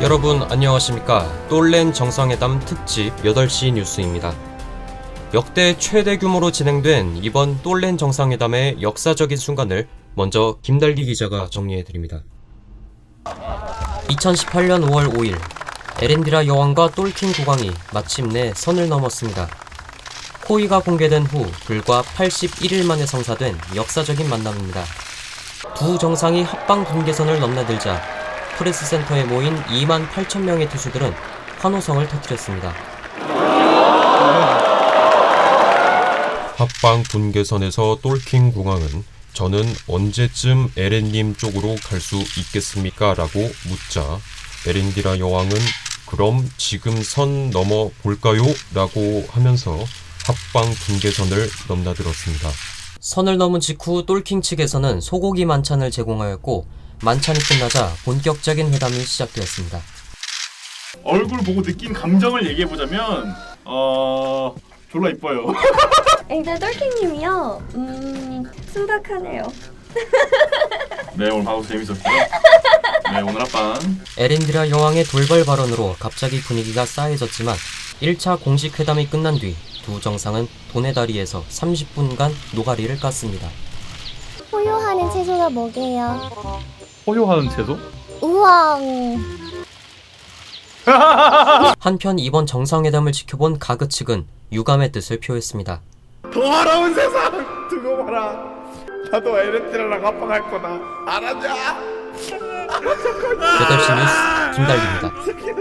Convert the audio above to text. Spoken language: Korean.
여러분 안녕하십니까 똘렌 정상회담 특집 8시 뉴스입니다. 역대 최대 규모로 진행된 이번 똘렌 정상회담의 역사적인 순간을 먼저 김달기 기자가 정리해드립니다. 2018년 5월 5일 에렌디라 여왕과 똘킹 국왕이 마침내 선을 넘었습니다. 호의가 공개된 후 불과 81일 만에 성사된 역사적인 만남입니다. 두 정상이 합방 분계선을 넘나들자 프레스 센터에 모인 2만 8천 명의 투수들은 환호성을 터뜨렸습니다. 합방 분계선에서 똘킹 공항은 저는 언제쯤 에렌님 쪽으로 갈 수 있겠습니까? 라고 묻자 에렌디라 여왕은 그럼 지금 선 넘어 볼까요? 라고 하면서 합방 분계선을 넘나들었습니다. 선을 넘은 직후 똘킹 측에서는 소고기 만찬을 제공하였고 만찬이 끝나자 본격적인 회담이 시작되었습니다. 얼굴 보고 느낀 감정을 얘기해 보자면 어 졸라 이뻐요. 일단 똘킹님이요. 음 순박하네요. 네 오늘 방송 재밌었고요. 네 오늘 합방 에렌디라 여왕의 돌발 발언으로 갑자기 분위기가 싸해졌지만 1차 공식 회담이 끝난 뒤 두 정상은 돈의 다리에서 30분간 노가리를 깠습니다. 포효하는 채소가 뭐게요? 포효하는 채소? 우왕. 한편 이번 정상회담을 지켜본 가그 측은 유감의 뜻을 표했습니다. 더러운 세상 두고 봐라 나도 에르트라랑 합방할 거다 알았냐 8시 뉴스 김달기입니다. 새끼들아